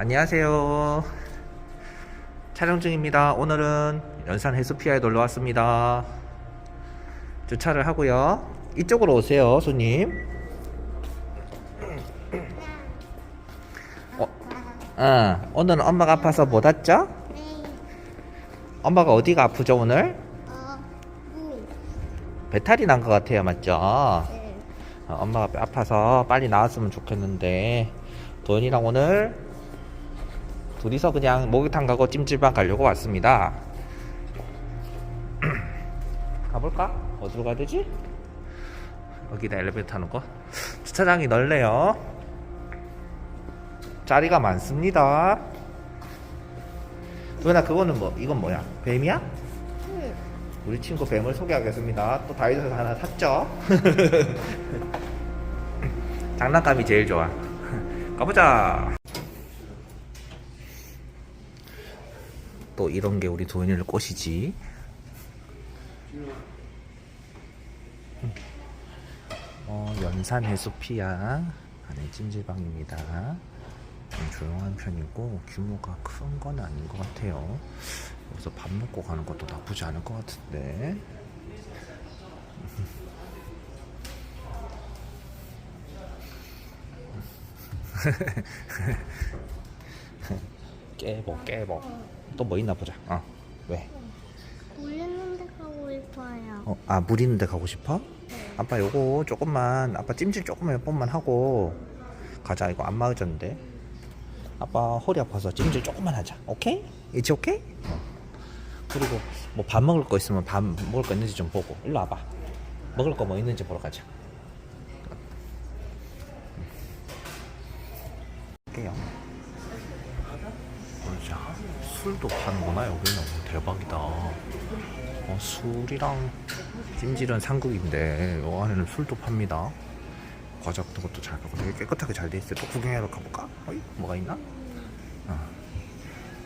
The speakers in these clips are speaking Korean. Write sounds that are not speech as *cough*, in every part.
안녕하세요. 촬영 중입니다. 오늘은 연산 해수피아에 놀러 왔습니다. 주차를 하고요. 이쪽으로 오세요, 손님. 어, 어, 오늘은 엄마가 아파서 못 왔죠? 네. 엄마가 어디가 아프죠, 오늘? 어, 무. 배탈이 난 것 같아요, 맞죠? 네. 어, 엄마가 아파서 빨리 나왔으면 좋겠는데 도현이랑 오늘 둘이서 그냥 목욕탕 가고 찜질방 가려고 왔습니다 *clears throat* 가볼까? 어디로 가야 되지? 여기다 엘리베이터 타는 거 주차장이 넓네요 자리가 많습니다 도현아 그거는 뭐 이건 뭐야? 뱀이야? 응. 우리 친구 뱀을 소개하겠습니다. 또 다이소에서 하나 샀죠? *laughs* 장난감이 제일 좋아. 가보자. 또 이런 게 우리 도현이를 꽃이지. 어, 연산 해수피아 안에 찜질방입니다. 좀 조용한 편이고 규모가 큰 건 아닌 것 같아요. 여기서 밥 먹고 가는 것도 나쁘지 않을 것 같은데. *laughs* 깨보 깨보 또뭐 있나 보자 어 왜? 물 있는 데 가고 싶어요. 어, 아, 물 있는 데 가고 싶어? 아빠 요거 조금만, 아빠 찜질 조금만 몇 번만 하고 가자. 이거 안 맞았는데. 아빠 허리 아파서 찜질 조금만 하자. 오케이? 이치 오케이? 어. 그리고 뭐 밥 먹을 거 있으면 밥 먹을 거 있는지 좀 보고. 일로 와봐. 먹을 거 뭐 있는지 보러 가자. 술도 파는구나, 여기는. 대박이다. 어, 술이랑 찜질은 상극인데 요 안에는 술도 팝니다. 과자 같은 것도 잘 파고 되게 깨끗하게 잘 돼 있어요. 또 구경하러 가볼까? 어이, 뭐가 있나? 어,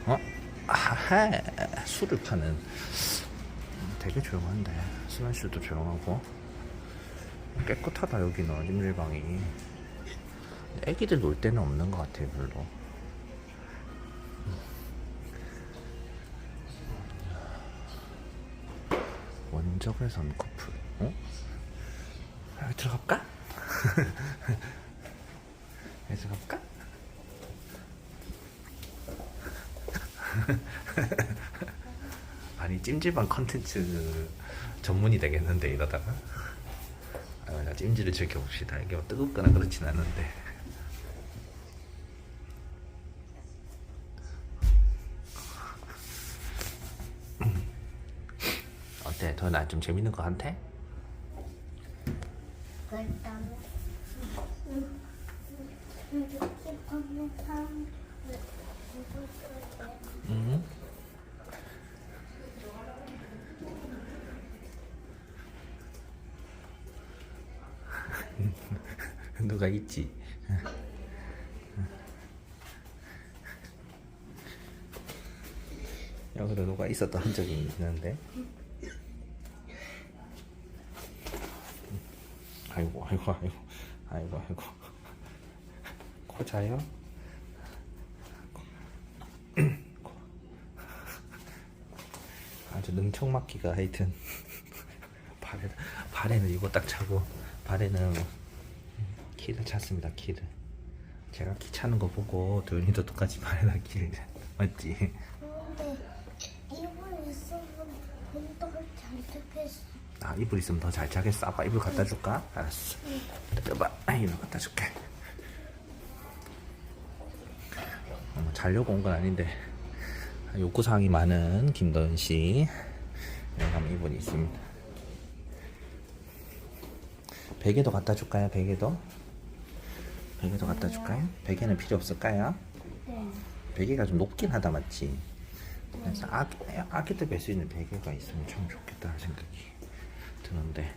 어? 아하, 술을 파는 음, 되게 조용한데 스마시도 조용하고 깨끗하다 여기는 찜질방이. 애기들 놀 때는 없는 것 같아요 별로. 원적을 선 커플. 어? 여기 들어갈까? 여기 *laughs* 들어갈까? *laughs* 아니 찜질방 컨텐츠 전문이 되겠는데 이러다가 아, 나 찜질을 즐겨봅시다 이게 뭐 뜨겁거나 그렇진 않은데 나 좀 재밌는 거 같아? 응. *laughs* 누가 있지? 여기도 누가 있었던 흔적이 있는데. 아이고, 아이고, 아이고, 아이고. 코 자요? 아주 능청맞기가 하여튼 발에, 발에는 이거 딱 차고 발에는 키를 찼습니다 키를 제가 키 차는 거 보고 도현이도 똑같이 발에다 키를 차- 맞지? 근데 이불 있으면 좀더잘 잡겠어. 아 이불 있으면 더 잘 자겠어 아빠 이불 갖다 줄까? 알았어 뜯어봐 아, 이불 갖다 줄게 어, 자려고 온 건 아닌데 요구사항이 많은 김도현씨 여기 가면 이분이 있습니다 베개도 갖다 줄까요 베개도? 베개도 갖다 줄까요? 베개는 필요 없을까요? 네. 베개가 좀 높긴 하다 맞지? 그래서 아기, 아기들 뵐수 있는 베개가 있으면 참 좋겠다는 생각이 드는데.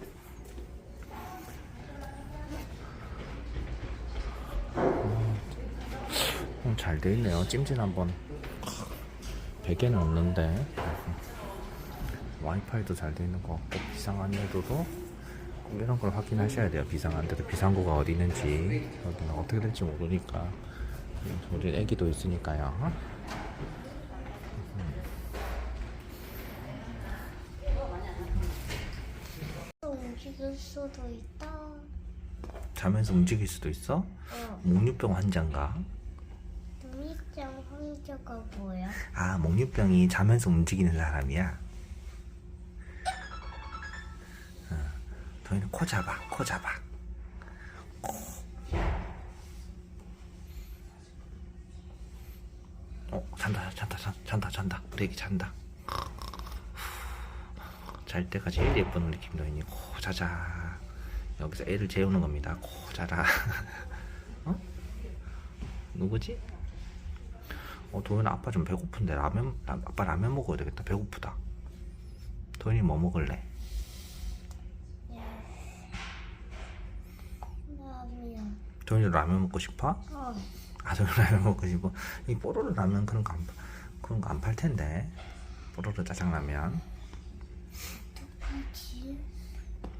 음, 잘돼 있네요. 찜질 한번. 베개는 없는데. 와이파이도 잘 돼 있는 것 같고 비상 안내도도 꼭 이런 걸 확인하셔야 돼요. 비상 안내도 비상구가 어디 있는지. 어떻게 될지 모르니까. 우리 애기도 있으니까요. 움직일 수도 있다. 자면서 움직일 수도 있어? 어. 목류병 환자인가? 눈이장 황자가 뭐야? 아, 목류병이 자면서 움직이는 사람이야. 어, 더이는 코 잡아, 코 잡아. 코. 어, 잔다, 잔다, 잔, 잔다, 잔다. 우리 애기 잔다. 잘 때가 제일 예쁜 우리 김도인이 코 자자. 여기서 애를 재우는 겁니다. 코 자라. *laughs* 어? 누구지? 어, 도현아 아빠 좀 배고픈데 라면 라, 아빠 라면 먹어야 되겠다. 배고프다. 도현이 뭐 먹을래? 라면. 도현이 라면 먹고 싶어? 어. 아, 도현이 *laughs* 라면 먹고 싶어. 이 뽀로로 라면 그런 거 안 그런 거 안 팔 텐데. 뽀로로 짜장라면 그치?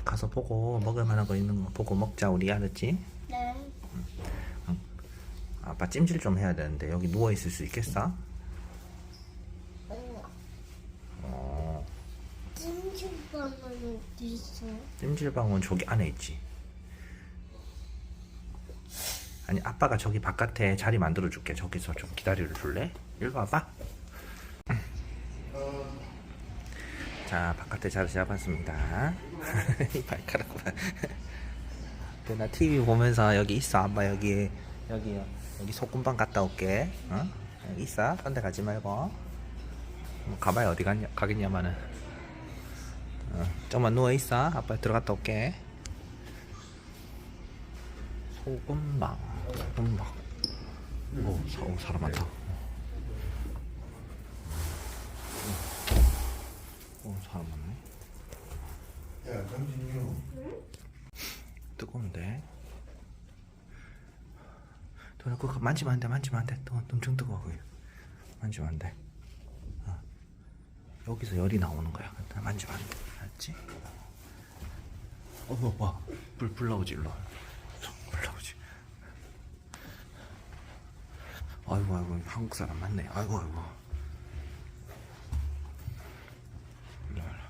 가서 보고 먹을 만한 거 있는 거 보고 먹자 우리 알았지? 네. 아빠 찜질 좀 해야 되는데 여기 누워 있을 수 있겠어? 어. 어, 찜질방은 어디 있어? 찜질방은 저기 안에 있지. 아니 아빠가 저기 바깥에 자리 만들어 줄게. 저기서 좀 기다려 줄래? 일로 와봐. 자 바깥에 자리 잡았습니다. *laughs* 이 발가락 봐. 나 TV 보면서 여기 있어. 아빠 여기 여기 여기 소금방 갔다 올게. 어? 여기 있어. 딴 데 가지 말고. 뭐 가봐야 어디 갔냐, 가겠냐마는. 어, 좀만 누워 있어. 아빠 들어갔다 올게. 소금방, 소금방. 오, 사, 오 사람 많다. 오, 사람 많네. 야, 정진유. 뜨거운데. 도나 그거 만지면 안 돼, 만지면 안 돼. 또 엄청 뜨거워. 그게. 만지면 안 돼. 어. 여기서 열이 나오는 거야. 만지면 안 돼. 알았지? 어, 와, 불, 불 나오지, 일로 와. 불 나오지. 아이고, 아이고, 한국 사람 맞네. 아이고, 아이고. 일로 와, 일로 와.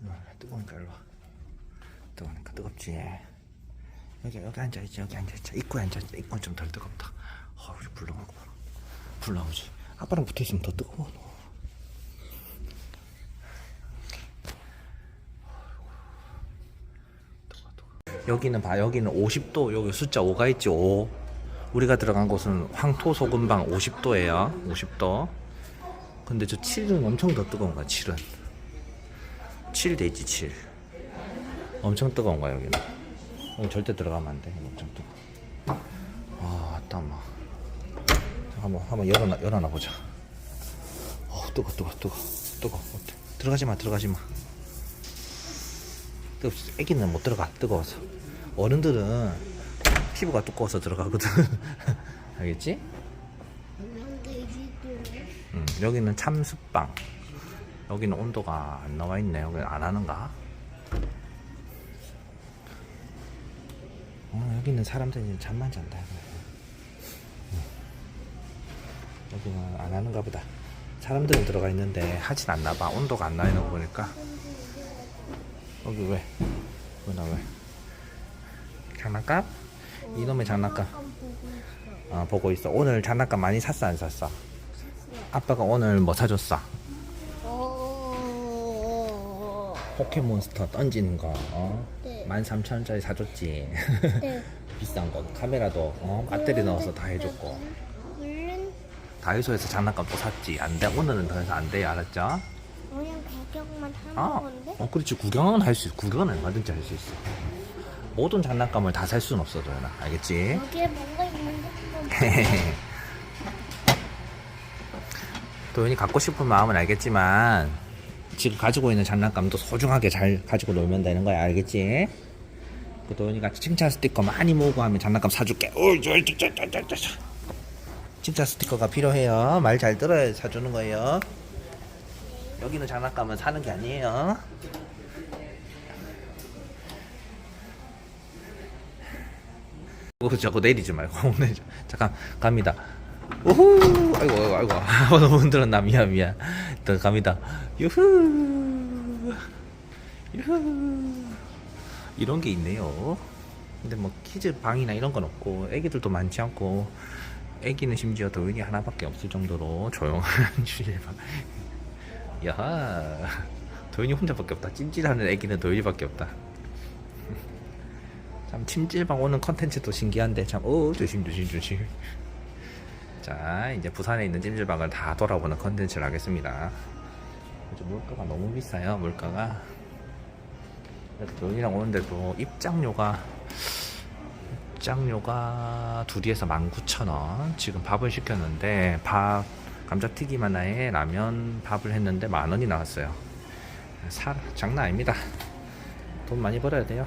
일로 와, 뜨거우니까 일로 와. 뜨거우니까 뜨겁지. 여기 여기 앉아 있지 여기 앉아 있지 입구에 앉아 있지 입구는 좀 덜 뜨겁다. 어우 불 나오고 불 나오지. 아빠랑 붙어 있으면 더 뜨거워. 너. 여기는 봐 여기는 50도 여기 숫자 5가 있지 5 우리가 들어간 곳은 황토 소금방 50도예요 50도 근데 저 7은 엄청 더 뜨거운 거야 7은 7 되지 7 엄청 뜨거운 거야 여기는 여기 절대 들어가면 안 돼. 엄청 뜨거. 아, 땀아. 한번 한번 열어놔 열어놔 보자. 어, 뜨거 뜨거 뜨거 뜨거. 어때? 들어가지 마 들어가지 마. 뜨거. 애기는 못 들어가 뜨거워서. 어른들은 피부가 두꺼워서 들어가거든. *laughs* 알겠지? 음, 여기는 참숯방. 여기는 온도가 안 나와 있네. 여기는 안 하는가? 어, 여기는 사람들이 잠만 잔다. 음. 여기는 안 하는가 보다. 사람들은 들어가 있는데 하진 않나 봐. 온도가 안 나있는 거 보니까. 여기 왜? 왜나 왜? 장난감? 이놈의 장난감. 약간 보고 있어. 어, 보고 있어. 오늘 장난감 많이 샀어, 안 샀어? 아빠가 오늘 뭐 사줬어? 어. 포켓몬스터 던지는 거, 어? 네. 13,000원짜리 사줬지. 네. *laughs* 비싼 거. 카메라도, 어? 배터리 넣어서 다 해줬고. 물론 다이소에서 장난감 또 샀지. 안 돼. 오늘은 더 이상 안 돼. 알았죠? 그냥 구경만 하는 아, 건데. 어, 그렇지. 구경은 할 수 있어. 구경은 얼마든지 할 수 있어. 모든 장난감을 다 살 수는 없어, 도현아. 알겠지? 여기에 뭔가 있는데 *laughs* 도현이 갖고 싶은 마음은 알겠지만, 지금 가지고 있는 장난감도 소중하게 잘 가지고 놀면 되는 거야. 알겠지? 그 도현이가 칭찬 스티커 많이 모으고 하면 장난감 사줄게. 칭찬 스티커가 필요해요. 말 잘 들어야 사주는 거예요. 여기는 장난감은 사는 게 아니에요. 어, 자꾸 내리지 말고. *laughs* 잠깐 갑니다. 우후 아이고 아이고 아이고 아, *laughs* 너무 흔들었나 미안 미안. 또 갑니다. 유후 유후 이런 게 있네요. 근데 뭐 키즈 방이나 이런 건 없고 애기들도 많지 않고 애기는 심지어 도윤이 하나밖에 없을 정도로 조용한 *laughs* 주제방. 야하 도윤이 혼자밖에 없다. 찜질하는 애기는 도윤이밖에 없다. *laughs* 참 찜질방 오는 컨텐츠도 신기한데 참오 조심 조심 조심 자 이제 부산에 있는 찜질방을 다 돌아보는 컨텐츠를 하겠습니다. 요즘 물가가 너무 비싸요 물가가. 그래서 도윤이랑 오는데도 입장료가 입장료가 둘이에서 19,000원. 지금 밥을 시켰는데 밥 감자튀김 하나에 라면 밥을 했는데 만 원이 나왔어요. 살 장난 아닙니다. 돈 많이 벌어야 돼요.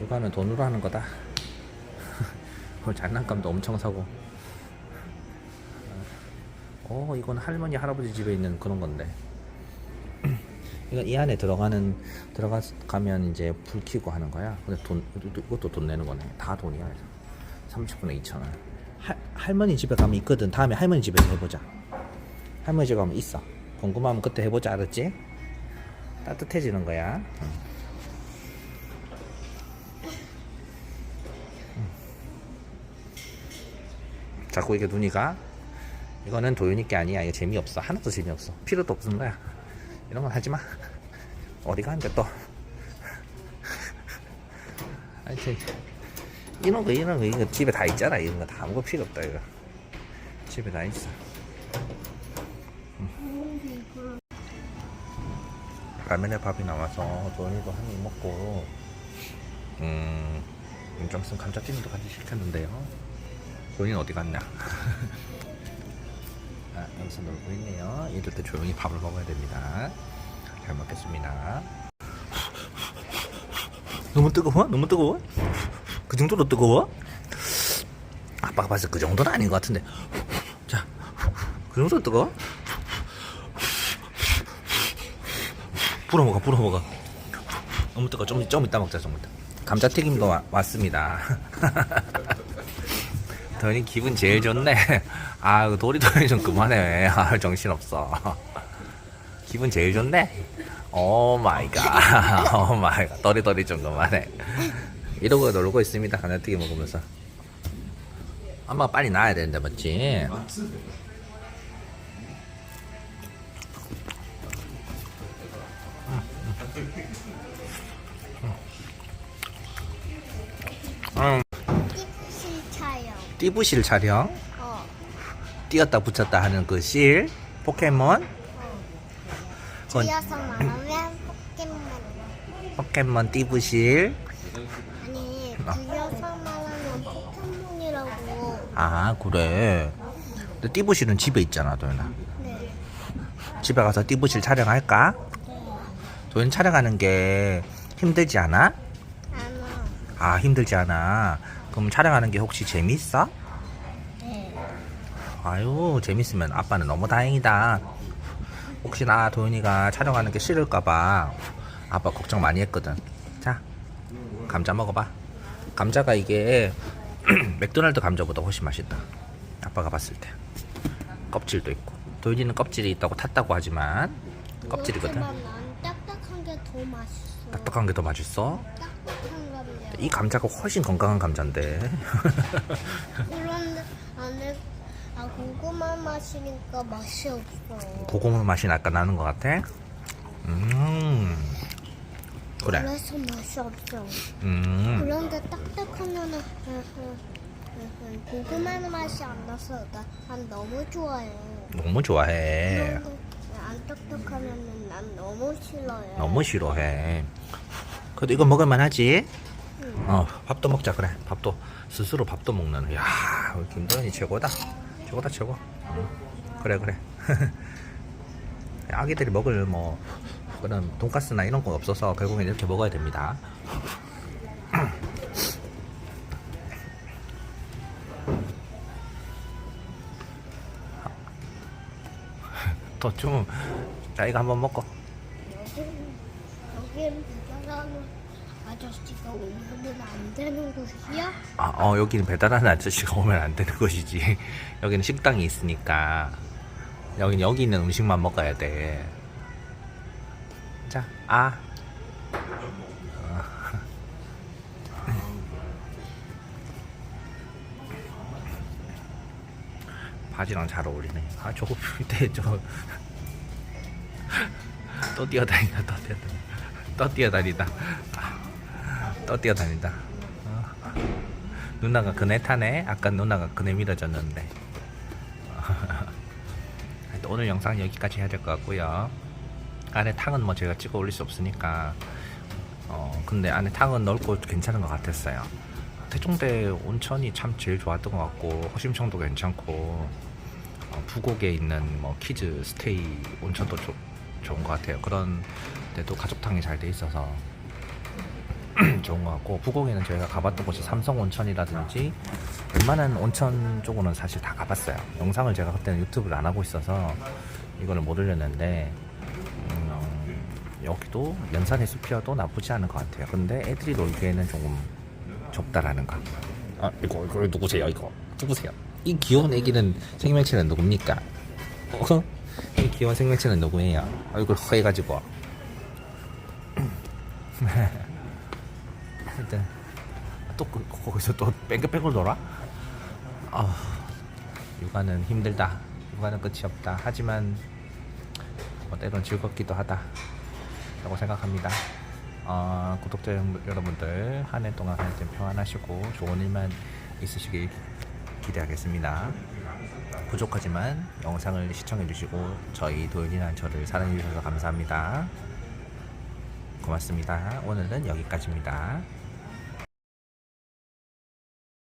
육아는 돈으로 하는 거다. 오늘 장난감도 엄청 사고. 어, 이건 할머니 할아버지 집에 있는 그런 건데. *clears throat* 이건 이 안에 들어가는 들어가면 이제 불 켜고 하는 거야. 근데 돈 이것도 돈 내는 거네. 다 돈이야. 30분에 2천 원. 할 할머니 집에 가면 있거든. 다음에 할머니 집에서 해보자. 할머니 집에 가면 있어. 궁금하면 그때 해보자. 알았지? 따뜻해지는 거야. 응. 자꾸 이게 눈이 가 이거는 도윤이 게 아니야. 이거 재미없어. 하나도 재미없어. 필요도 없는 거야. 이런 건 하지 마. 어디 가는데 또. 하여튼 이런 거 이런 거 이거 집에 다 있잖아. 이런 거 다 아무거 필요 없다 이거. 집에 다 있어. 음. 라면에 밥이 나와서 도윤이도 한 입 먹고 음 윤정순 감자튀김도 같이 시켰는데요 도윤이는 어디 갔냐? *laughs* 아, 여기서 놀고 있네요. 이럴 때 조용히 밥을 먹어야 됩니다. 잘 먹겠습니다. 너무 뜨거워? 너무 뜨거워? 그 정도로 뜨거워? 아빠가 봤을 때 그 정도는 아닌 것 같은데. 자, 그 정도로 뜨거워? 불어먹어, 불어먹어. 너무 뜨거워. 좀, 좀 이따 먹자, 좀 이따. 감자튀김도 와- 왔습니다. *laughs* 더니 기분 제일 좋네. *laughs* 아, 그 도리도리 좀 그만해. *laughs* 아, 정신없어. *laughs* 기분 제일 좋네. 오 마이 갓. 오 마이 갓. 도리도리 좀 그만해. 이러고 놀고 있습니다. 감자튀김 먹으면서. 엄마 빨리 나야 되는데, 맞지? 띠부실 촬영. 어. 띄었다 붙였다 하는 그 실 포켓몬 그건 지어서 말하면 포켓몬. 포켓몬 띠부실 아니, 아. 지어서 말하면 포켓몬이라고. 아 그래 근데 띠부실은 집에 있잖아 도현아 네. 집에 가서 띠부실 촬영할까? 도현 촬영하는 게 힘들지 않아? 아마. 아 힘들지 않아 그럼 촬영하는 게 혹시 재밌어? 네. 아유 재밌으면 아빠는 너무 다행이다 혹시나 도현이가 촬영하는 게 싫을까봐 아빠 걱정 많이 했거든 자 감자 먹어봐 감자가 이게 *clears throat* 맥도날드 감자보다 훨씬 맛있다 아빠가 봤을 때 껍질도 있고 도현이는 껍질이 있다고 탔다고 하지만 껍질이거든 그렇지만 난 딱딱한 게 더 맛있어. 딱딱한 게 더 맛있어 딱딱한. 이 감자가 훨씬 건강한 감자인데 그런데 안에 아 고구마 맛이니까 맛이 없어. 고구마 맛이 아까 나는 것 같아 음 그래 그래서 맛이 없어. 음 그런데 딱딱하면은 고구마 맛이 안 나서 나, 난 너무 좋아해. 너무 좋아해 그런데 안 딱딱하면은 난 너무 싫어해. 너무 싫어해. 그래도 이거 먹을만 하지? 응. 어, 밥도 먹자, 그래. 밥도, 스스로 밥도 먹는. 야 김도현이 최고다. 최고다, 최고. 응. 그래, 그래. *laughs* 아기들이 먹을 뭐, 그런 돈가스나 이런 거 없어서 결국엔 이렇게 먹어야 됩니다. *clears throat* 더 좀, 자, 이거 한번 먹고. 여기 부자라는 아저씨가 오면 안 되는 곳이야? 아, 어, 여기는 배달하는 아저씨가 오면 안 되는 것이지. *laughs* 여기는 식당이 있으니까. 여기는 여기 있는 음식만 먹어야 돼. 자, 아. 어. 바지랑 잘 어울리네. 아, 저거 밑에 저. *laughs* 또 뛰어다닌다, 또 뛰어다닌다. 또 뛰어다닌다. 아, 또 뛰어다닌다. 어. 누나가 그네 타네. 아까 누나가 그네 밀어줬는데. *laughs* 하여튼 오늘 영상 여기까지 해야 될 것 같고요. 안에 탕은 뭐 제가 찍어 올릴 수 없으니까. 어 근데 안에 탕은 넓고 괜찮은 것 같았어요. 태종대 온천이 참 제일 좋았던 것 같고 허심청도 괜찮고 어, 부곡에 있는 뭐 키즈 스테이 온천도 조- 좋은 것 같아요. 그런 데도 가족탕이 잘 돼 있어서 좋은 것 같고 부곡에는 저희가 가봤던 곳이 삼성 온천이라든지 웬만한 온천 쪽으로는 사실 다 가봤어요. 영상을 제가 그때는 유튜브를 안 하고 있어서 이거를 못 올렸는데 음, 여기도 연산의 숲이어도 나쁘지 않은 것 같아요. 근데 애들이 놀기에는 조금 좁다라는 거. 아 이거 이거 누구세요 이거 누구세요? 이 귀여운 애기는 생명체는 누굽니까? 어? 이 귀여운 생명체는 누구예요? 얼굴 허해가지고. *laughs* 하여튼 또 그- 거기서 또 뺑글뺑글 돌아? 아 육아는 힘들다. 육아는 끝이 없다. 하지만 뭐 때론 즐겁기도 하다. 라고 생각합니다. 어, 구독자 여- 여러분들 한 해 동안 하여튼 평안하시고 좋은 일만 있으시길 기대하겠습니다. 부족하지만 영상을 시청해주시고 저희 도윤이란 저를 사랑해주셔서 감사합니다. 고맙습니다. 오늘은 여기까지입니다.